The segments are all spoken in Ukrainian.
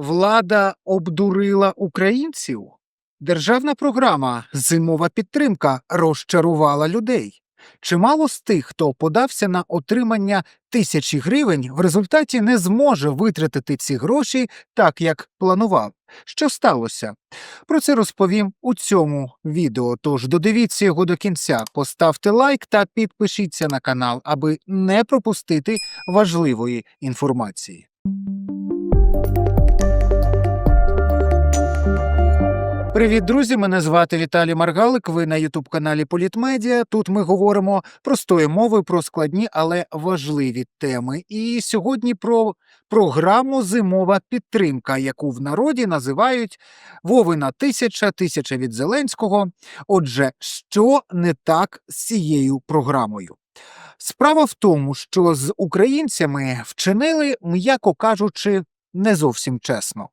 Влада обдурила українців. Державна програма Зимова підтримка розчарувала людей. Чимало з тих, хто подався на отримання тисячі гривень, в результаті не зможе витратити ці гроші так, як планував. Що сталося? Про це розповім у цьому відео. Тож додивіться його до кінця, поставте лайк та підпишіться на канал, аби не пропустити важливої інформації. Привіт, друзі! Мене звати Віталій Маргалик. Ви на Ютуб-каналі Політмедіа. Тут ми говоримо простою мовою про складні, але важливі теми. І сьогодні про програму Зимова підтримка, яку в народі називають Вовина тисяча, тисяча від Зеленського. Отже, що не так з цією програмою? Справа в тому, що з українцями вчинили, м'яко кажучи, не зовсім чесно.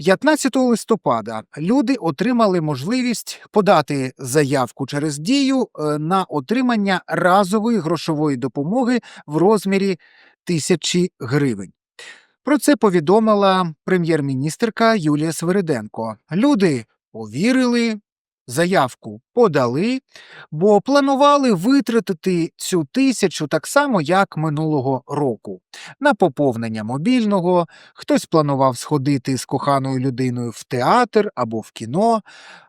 15 листопада люди отримали можливість подати заявку через дію е, на отримання разової грошової допомоги в розмірі тисячі гривень. Про це повідомила прем'єр-міністрка Юлія Свириденко. Люди повірили, заявку подали, бо планували витратити цю тисячу так само, як минулого року, на поповнення мобільного, хтось планував сходити з коханою людиною в театр або в кіно,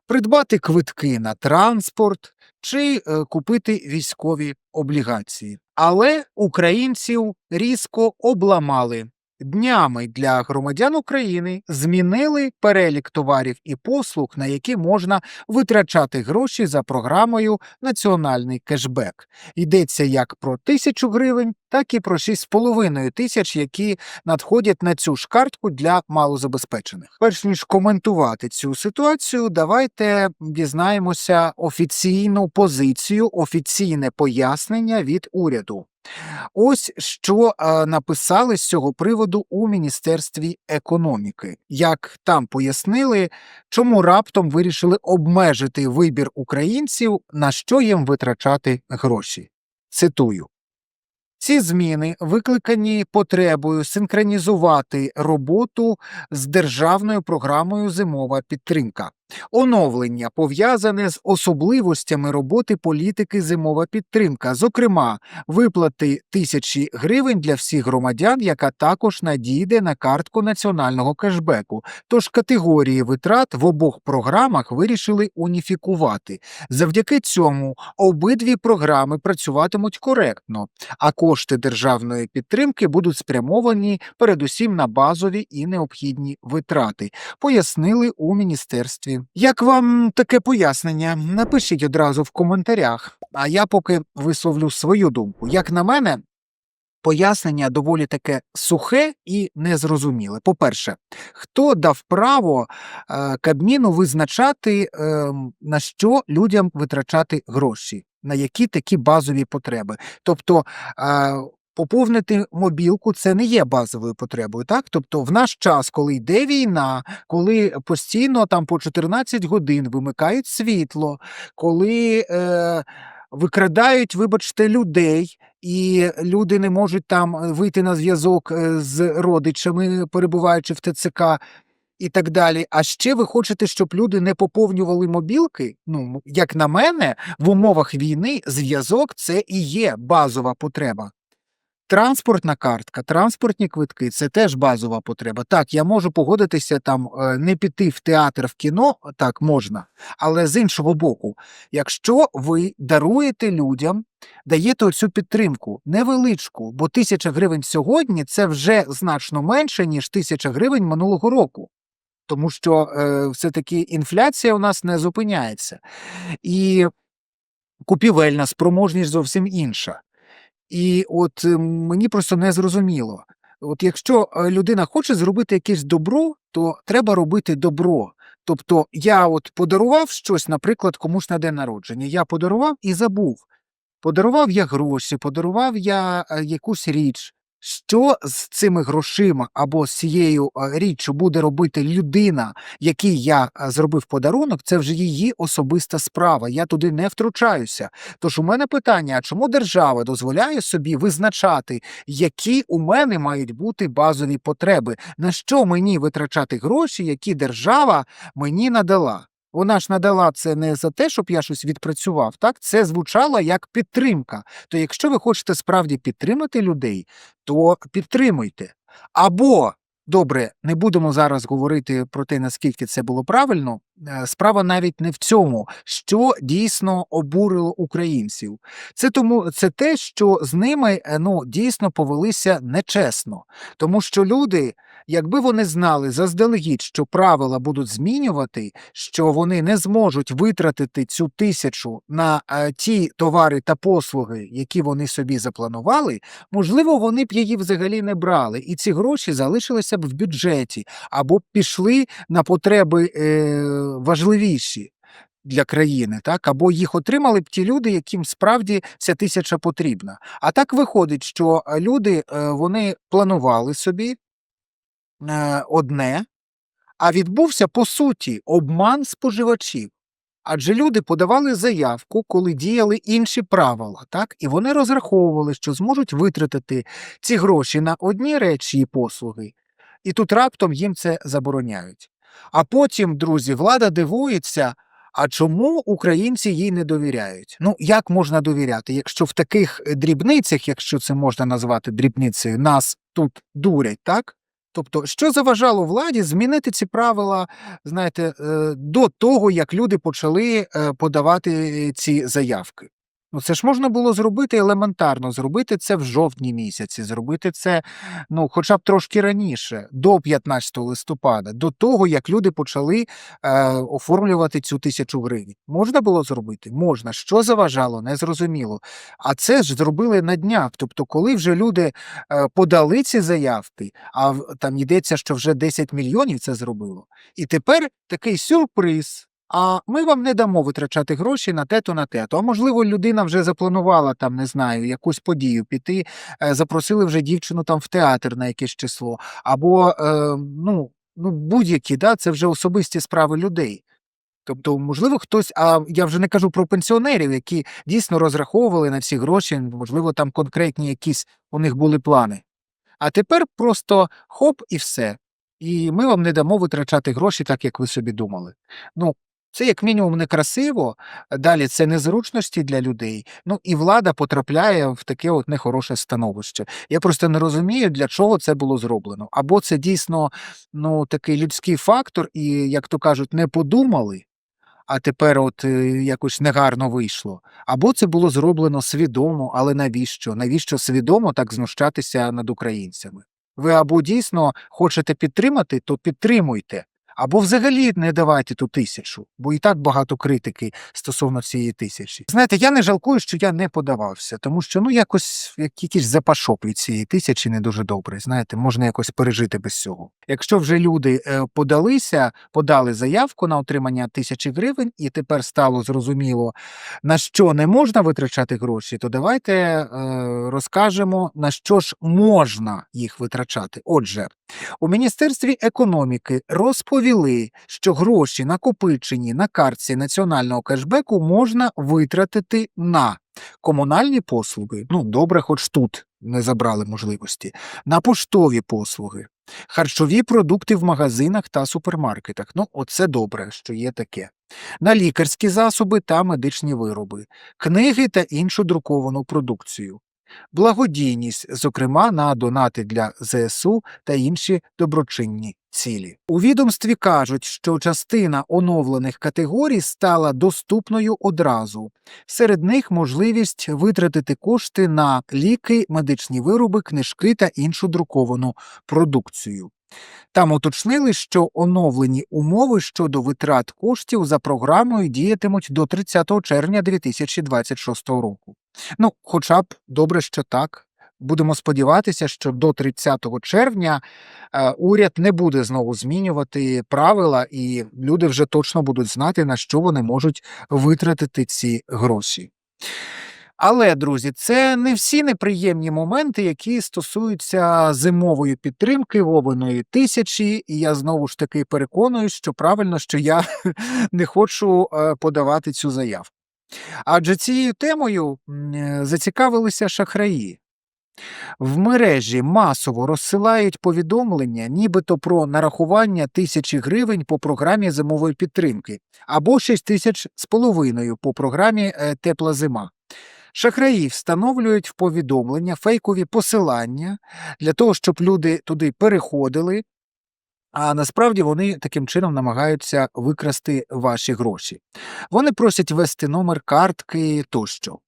придбати квитки на транспорт чи е, купити військові облігації. Але українців різко обламали. Днями для громадян України змінили перелік товарів і послуг, на які можна витрачати гроші за програмою Національний кешбек. Йдеться як про тисячу гривень, так і про 6,5 тисяч, які надходять на цю ж картку для малозабезпечених. Перш ніж коментувати цю ситуацію, давайте дізнаємося офіційну позицію, офіційне пояснення від уряду. Ось що е, написали з цього приводу у Міністерстві економіки. Як там пояснили, чому раптом вирішили обмежити вибір українців, на що їм витрачати гроші. Цитую. Ці зміни викликані потребою синхронізувати роботу з державною програмою Зимова підтримка. Оновлення пов'язане з особливостями роботи політики зимова підтримка, зокрема, виплати тисячі гривень для всіх громадян, яка також надійде на картку національного кешбеку. Тож категорії витрат в обох програмах вирішили уніфікувати. Завдяки цьому обидві програми працюватимуть коректно, а кошти державної підтримки будуть спрямовані передусім на базові і необхідні витрати, пояснили у міністерстві. Як вам таке пояснення? Напишіть одразу в коментарях, а я поки висловлю свою думку. Як на мене, пояснення доволі таке сухе і незрозуміле. По-перше, хто дав право е, Кабміну визначати, е, на що людям витрачати гроші, на які такі базові потреби? Тобто. Е, Поповнити мобілку це не є базовою потребою, так? Тобто, в наш час, коли йде війна, коли постійно там по 14 годин вимикають світло, коли е, викрадають, вибачте, людей, і люди не можуть там вийти на зв'язок е, з родичами, перебуваючи в ТЦК. І так далі. А ще ви хочете, щоб люди не поповнювали мобілки? Ну, як на мене, в умовах війни зв'язок це і є базова потреба. Транспортна картка, транспортні квитки це теж базова потреба. Так, я можу погодитися там е, не піти в театр в кіно, так можна. Але з іншого боку, якщо ви даруєте людям, даєте оцю підтримку невеличку, бо тисяча гривень сьогодні це вже значно менше, ніж тисяча гривень минулого року. Тому що е, все-таки інфляція у нас не зупиняється. І купівельна спроможність зовсім інша. І от е, мені просто не зрозуміло. От якщо е, людина хоче зробити якесь добро, то треба робити добро. Тобто я от подарував щось, наприклад, комусь на день народження. Я подарував і забув. Подарував я гроші, подарував я е, якусь річ, Що з цими грошима або з цією річчю буде робити людина, якій я зробив подарунок, це вже її особиста справа. Я туди не втручаюся. Тож у мене питання: а чому держава дозволяє собі визначати, які у мене мають бути базові потреби? На що мені витрачати гроші, які держава мені надала? Вона ж надала це не за те, щоб я щось відпрацював. Так це звучало як підтримка. То якщо ви хочете справді підтримати людей, то підтримуйте. Або добре, не будемо зараз говорити про те, наскільки це було правильно. е, Справа навіть не в цьому, що дійсно обурило українців. Це тому це те, що з ними е, ну дійсно повелися нечесно, тому що люди, якби вони знали заздалегідь, що правила будуть змінювати, що вони не зможуть витратити цю тисячу на е, ті товари та послуги, які вони собі запланували, можливо, вони б її взагалі не брали, і ці гроші залишилися б в бюджеті або б пішли на потреби е, важливіші. Для країни, так або їх отримали б ті люди, яким справді ця тисяча потрібна. А так виходить, що е, люди е, вони планували собі одне, а відбувся по суті обман споживачів. Адже люди подавали заявку, коли діяли інші правила, так і вони розраховували, що зможуть витратити ці гроші на одні речі і послуги, і тут раптом їм це забороняють. А потім, друзі, влада дивується. А чому українці їй не довіряють? Ну як можна довіряти, якщо в таких дрібницях, якщо це можна назвати дрібницею, нас тут дурять, так? Тобто, що заважало владі змінити ці правила, знаєте, е, до того, як люди почали е, подавати ці заявки? Ну, це ж можна було зробити елементарно, зробити це в жовтні місяці, зробити це ну, хоча б трошки раніше, до 15 листопада, до того, як люди почали е, оформлювати цю тисячу гривень. Можна було зробити? Можна. Що заважало, незрозуміло. А це ж зробили на днях. Тобто, коли вже люди е, подали ці заявки, а там йдеться, що вже 10 мільйонів це зробило. І тепер такий сюрприз. А ми вам не дамо витрачати гроші на те-то, на те-то. А можливо, людина вже запланувала там, не знаю, якусь подію піти, е, запросили вже дівчину там в театр на якесь число, або е, ну, ну будь-які, да, це вже особисті справи людей. Тобто, можливо, хтось, а я вже не кажу про пенсіонерів, які дійсно розраховували на ці гроші, можливо, там конкретні якісь у них були плани. А тепер просто хоп і все. І ми вам не дамо витрачати гроші так, як ви собі думали. Ну, це як мінімум некрасиво, далі це незручності для людей. Ну і влада потрапляє в таке от нехороше становище. Я просто не розумію, для чого це було зроблено. Або це дійсно ну, такий людський фактор, і, як то кажуть, не подумали, а тепер от е, якось негарно вийшло. Або це було зроблено свідомо, але навіщо? Навіщо свідомо так знущатися над українцями? Ви або дійсно хочете підтримати, то підтримуйте. Або взагалі не давайте ту тисячу, бо і так багато критики стосовно цієї тисячі. Знаєте, я не жалкую, що я не подавався, тому що ну якось як якийсь запашок від цієї тисячі не дуже добре. Знаєте, можна якось пережити без цього. Якщо вже люди е, подалися, подали заявку на отримання тисячі гривень, і тепер стало зрозуміло, на що не можна витрачати гроші, то давайте е, розкажемо на що ж можна їх витрачати. Отже, у Міністерстві економіки розповіли, що гроші, накопичені на картці національного кешбеку, можна витратити на комунальні послуги. Ну, добре, хоч тут не забрали можливості, на поштові послуги, харчові продукти в магазинах та супермаркетах. Ну, оце добре, що є таке. На лікарські засоби та медичні вироби, книги та іншу друковану продукцію. Благодійність, зокрема на донати для ЗСУ та інші доброчинні цілі. У відомстві кажуть, що частина оновлених категорій стала доступною одразу. Серед них можливість витратити кошти на ліки, медичні вироби, книжки та іншу друковану продукцію. Там уточнили, що оновлені умови щодо витрат коштів за програмою діятимуть до 30 червня 2026 року. Ну, хоча б добре, що так. Будемо сподіватися, що до 30 червня е, уряд не буде знову змінювати правила, і люди вже точно будуть знати, на що вони можуть витратити ці гроші. Але, друзі, це не всі неприємні моменти, які стосуються зимової підтримки Вовиної тисячі. І я знову ж таки переконуюсь, що правильно, що я не хочу е, подавати цю заявку. Адже цією темою е, зацікавилися шахраї. В мережі масово розсилають повідомлення, нібито про нарахування тисячі гривень по програмі зимової підтримки або 6 тисяч з половиною по програмі е, Тепла зима. Шахраї встановлюють в повідомлення фейкові посилання для того, щоб люди туди переходили, а насправді вони таким чином намагаються викрасти ваші гроші. Вони просять ввести номер картки тощо.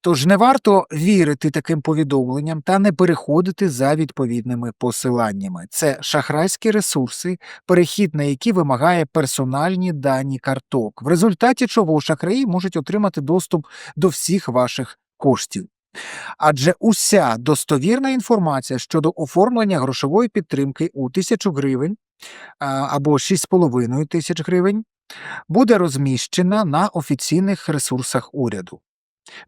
Тож не варто вірити таким повідомленням та не переходити за відповідними посиланнями. Це шахрайські ресурси, перехід на які вимагає персональні дані карток, в результаті чого шахраї можуть отримати доступ до всіх ваших коштів. Адже уся достовірна інформація щодо оформлення грошової підтримки у 1000 гривень або 6,5 тисяч гривень буде розміщена на офіційних ресурсах уряду.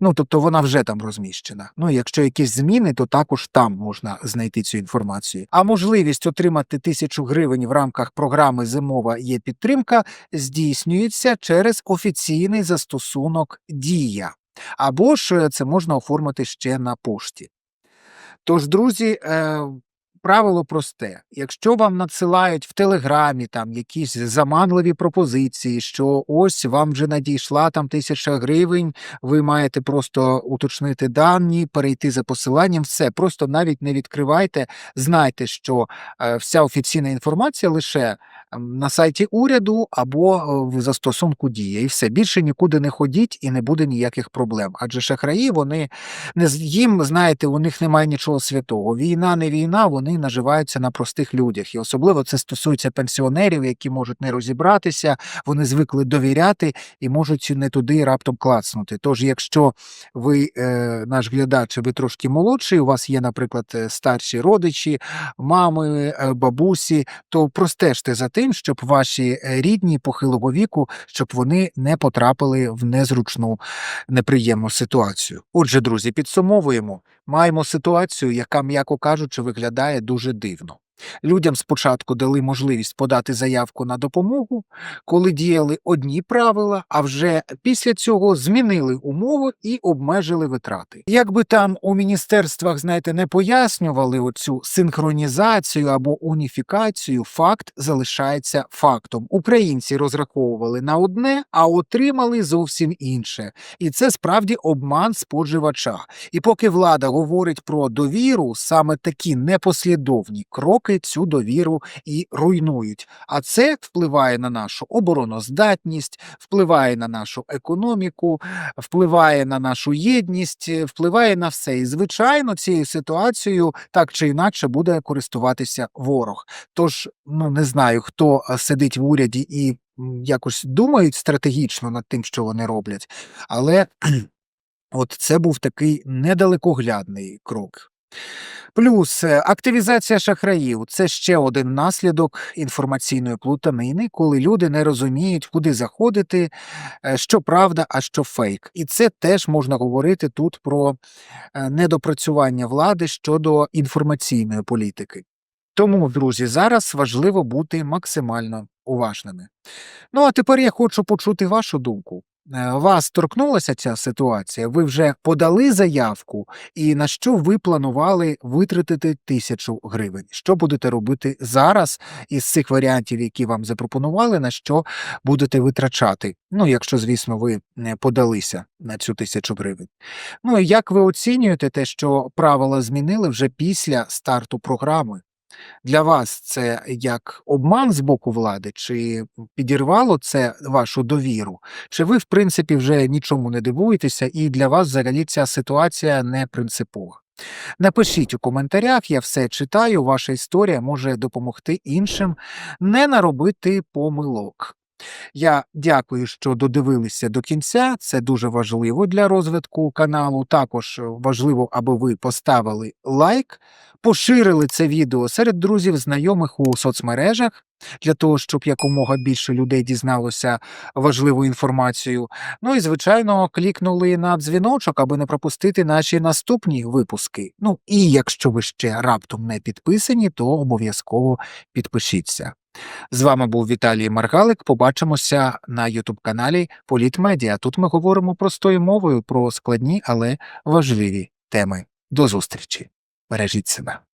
Ну, тобто вона вже там розміщена. Ну, якщо якісь зміни, то також там можна знайти цю інформацію. А можливість отримати тисячу гривень в рамках програми Зимова є підтримка здійснюється через офіційний застосунок Дія. Або ж це можна оформити ще на пошті. Тож, друзі, е, правило просте: якщо вам надсилають в Телеграмі там якісь заманливі пропозиції, що ось вам вже надійшла там тисяча гривень, ви маєте просто уточнити дані, перейти за посиланням, все, просто навіть не відкривайте. Знайте, що е, вся офіційна інформація лише на сайті уряду або е, в застосунку дія, і все більше нікуди не ходіть і не буде ніяких проблем. Адже шахраї вони не їм, знаєте, у них немає нічого святого. Війна, не війна, вони наживаються на простих людях. І особливо це стосується пенсіонерів, які можуть не розібратися, вони звикли довіряти і можуть не туди раптом клацнути. Тож, якщо ви, е, наш глядач, ви трошки молодший, у вас є, наприклад, е, старші родичі, мами, бабусі, то простежте за тим, щоб ваші е, рідні похилого віку, щоб вони не потрапили в незручну неприємну ситуацію. Отже, друзі, підсумовуємо. Маємо ситуацію, яка, м'яко кажучи, виглядає дуже дивно. Людям спочатку дали можливість подати заявку на допомогу, коли діяли одні правила, а вже після цього змінили умови і обмежили витрати. Якби там у міністерствах, знаєте, не пояснювали оцю синхронізацію або уніфікацію, факт залишається фактом. Українці розраховували на одне, а отримали зовсім інше. І це справді обман споживача. І поки влада говорить про довіру, саме такі непослідовні кроки цю довіру і руйнують. А це впливає на нашу обороноздатність, впливає на нашу економіку, впливає на нашу єдність, е, впливає на все. І звичайно, цією ситуацією так чи інакше буде користуватися ворог. Тож, ну не знаю, хто е, сидить в уряді і якось думають стратегічно над тим, що вони роблять, але от це був такий недалекоглядний крок. Плюс е, активізація шахраїв це ще один наслідок інформаційної плутанини, коли люди не розуміють, куди заходити, е, що правда, а що фейк. І це теж можна говорити тут про е, недопрацювання влади щодо інформаційної політики. Тому, друзі, зараз важливо бути максимально уважними. Ну а тепер я хочу почути вашу думку. Е, Вас торкнулася ця ситуація? Ви вже подали заявку, і на що ви планували витратити тисячу гривень? Що будете робити зараз із цих варіантів, які вам запропонували, на що будете витрачати? Ну, якщо, звісно, ви не подалися на цю тисячу гривень. Ну і як ви оцінюєте те, що правила змінили вже після старту програми? Для вас це як обман з боку влади, чи підірвало це вашу довіру? Чи ви, в принципі, вже нічому не дивуєтеся, і для вас взагалі ця ситуація не принципова? Напишіть у коментарях, я все читаю. Ваша історія може допомогти іншим не наробити помилок. Я дякую, що додивилися до кінця. Це дуже важливо для розвитку каналу. Також важливо, аби ви поставили лайк, поширили це відео серед друзів, знайомих у соцмережах для того, щоб якомога більше людей дізналося важливу інформацію. Ну і звичайно, клікнули на дзвіночок, аби не пропустити наші наступні випуски. Ну і якщо ви ще раптом не підписані, то обов'язково підпишіться. З вами був Віталій Маргалик. Побачимося на Ютуб каналі Політмедіа. Тут ми говоримо простою мовою про складні, але важливі теми. До зустрічі. Бережіть себе.